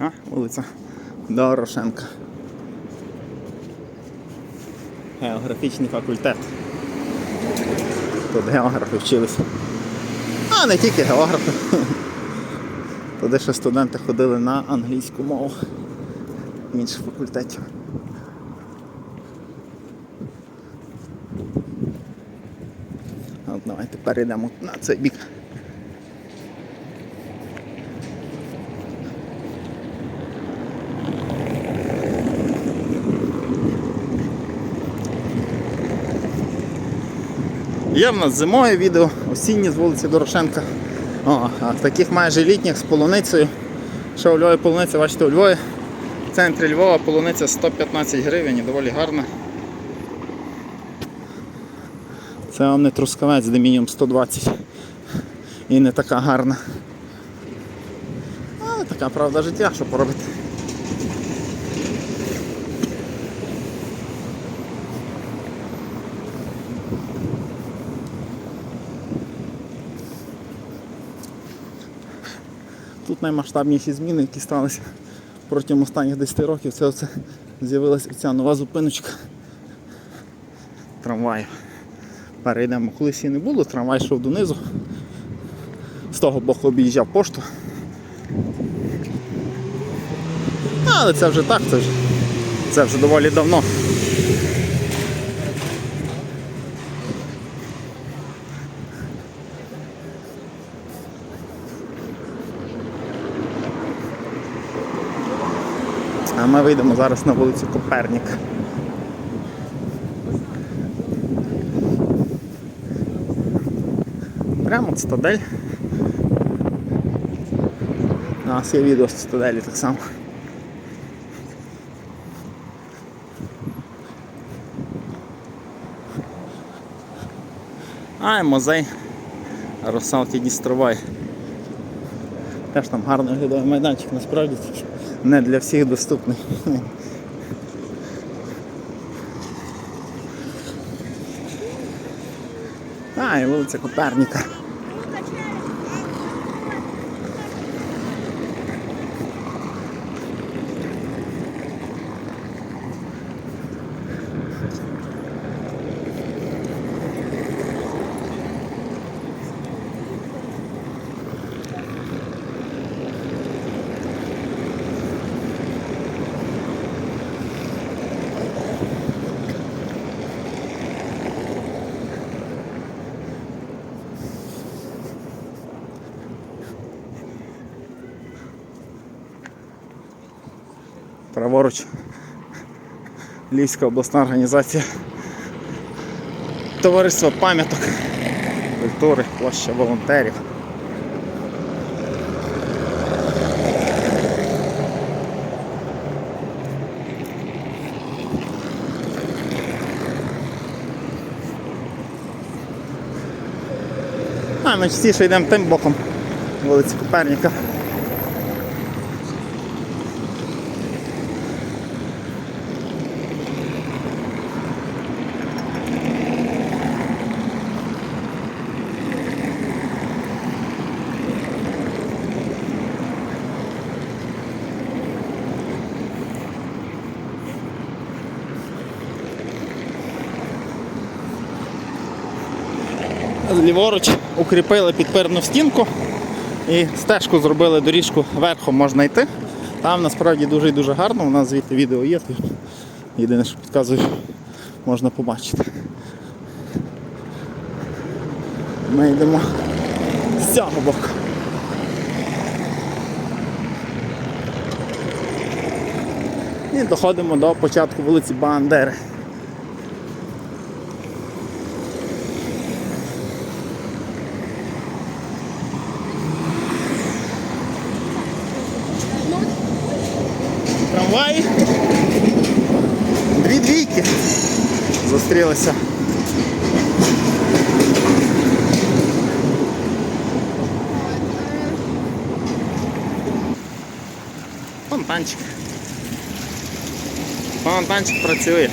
А, вулиця Дорошенка. Географічний факультет. Тут географи вчилися. А не тільки географи. Туди ще студенти ходили на англійську мову інших факультетів. От давайте перейдемо на цей бік. Є в нас зимове відео, осіннє з вулиці Дорошенка. О, а таких майже літніх з полуницею. Ще у Львові полуниця, бачите, у Львові. В центрі Львова полуниця 115 гривень доволі гарна. Це вам не трускавець, де мінімум 120. І не така гарна. Але така правда життя, що поробити. Тут наймасштабніші зміни, які сталися протягом останніх 10 років, це оце з'явилася ця нова зупиночка трамваю. Перейдемо, колись її не було, трамвай йшов донизу. З того боку об'їжджав пошту. Але це вже так, це вже, це вже доволі давно. А ми вийдемо зараз на вулицю Копернік. Прямо цитадель. У нас є відео з цитаделі так само. А, і музей Русалки Дністрової. Теж там гарний оглядовий майданчик, насправді не для всіх доступний. А, і вулиця Коперніка. Праворуч. Львівська обласна організація. Товариство пам'яток культури, площа волонтерів. А ми йдемо тим боком вулиці Коперніка. Ліворуч укріпили підпирну стінку і стежку зробили доріжку верхом можна йти. Там насправді дуже і дуже гарно, у нас звідти відео є, єдине, що підказую, можна побачити. Ми йдемо з цього боку. І доходимо до початку вулиці Бандери. Зустрілися. Фонтанчик. Фонтанчик працює.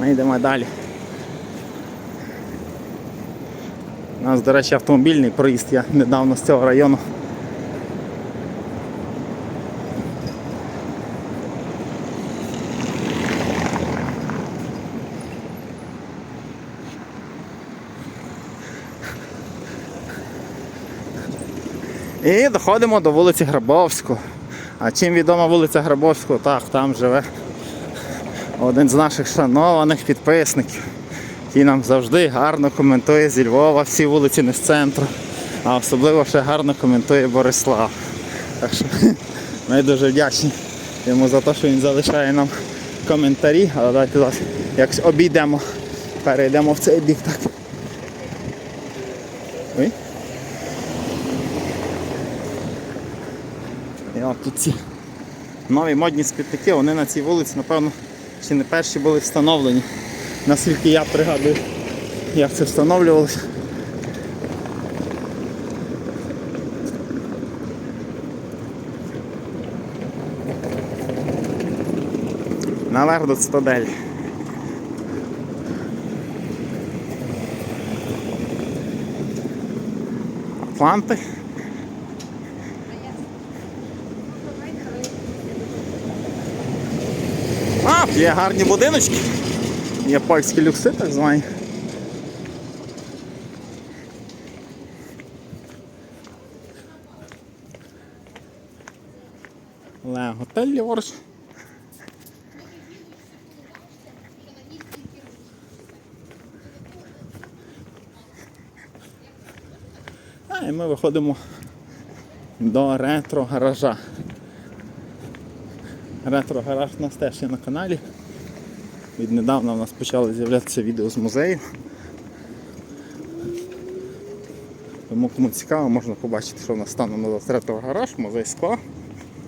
Ми йдемо далі. У нас, до речі, автомобільний проїзд. Я недавно з цього району. І доходимо до вулиці Грабовського. А чим відома вулиця Грабовського? Так, там живе один з наших шанованих підписників, який нам завжди гарно коментує зі Львова всі вулиці не з центру, а особливо ще гарно коментує Борислав. Так що ми дуже вдячні йому за те, що він залишає нам коментарі. Але давайте зараз якось обійдемо, перейдемо в цей бік так. Ой. І от тут ці нові модні спітники, вони на цій вулиці, напевно, ще не перші були встановлені. Наскільки я пригадую, як це встановлювалося. Наверх до цитаделі. Атланти. А, є гарні будиночки. Є польські люкси, так звані. Але готель ліворуч. А, і ми виходимо до ретро-гаража. Ретро-гараж у нас теж є на каналі. Віднедавна у нас почали з'являтися відео з музею. Тому кому цікаво, можна побачити, що в нас станом на 23 гараж, музей скла.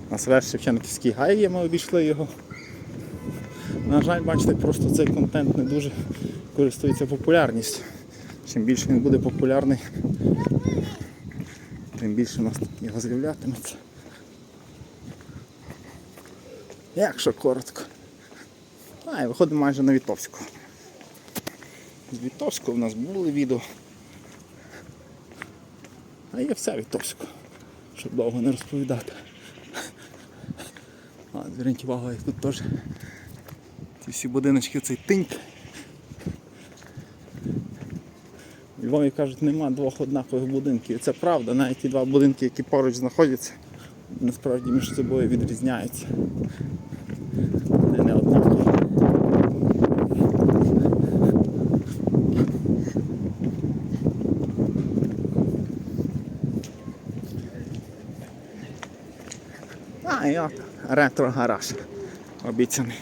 У нас весь Шевченківський гай є, ми обійшли його. На жаль, бачите, просто цей контент не дуже користується популярністю. Чим більше він буде популярний, тим більше у нас його з'являтиметься. Якщо коротко. А, і виходимо майже на Вітовську. З Вітовського в нас були відео. А є вся Вітовська, щоб довго не розповідати. А, зверніть увагу, як тут теж ці всі будиночки, цей тиньк. Львові кажуть, нема двох однакових будинків. І це правда, навіть ті два будинки, які поруч знаходяться, насправді між собою відрізняються. Вони не однакові. А, і от ретро-гараж обіцяний.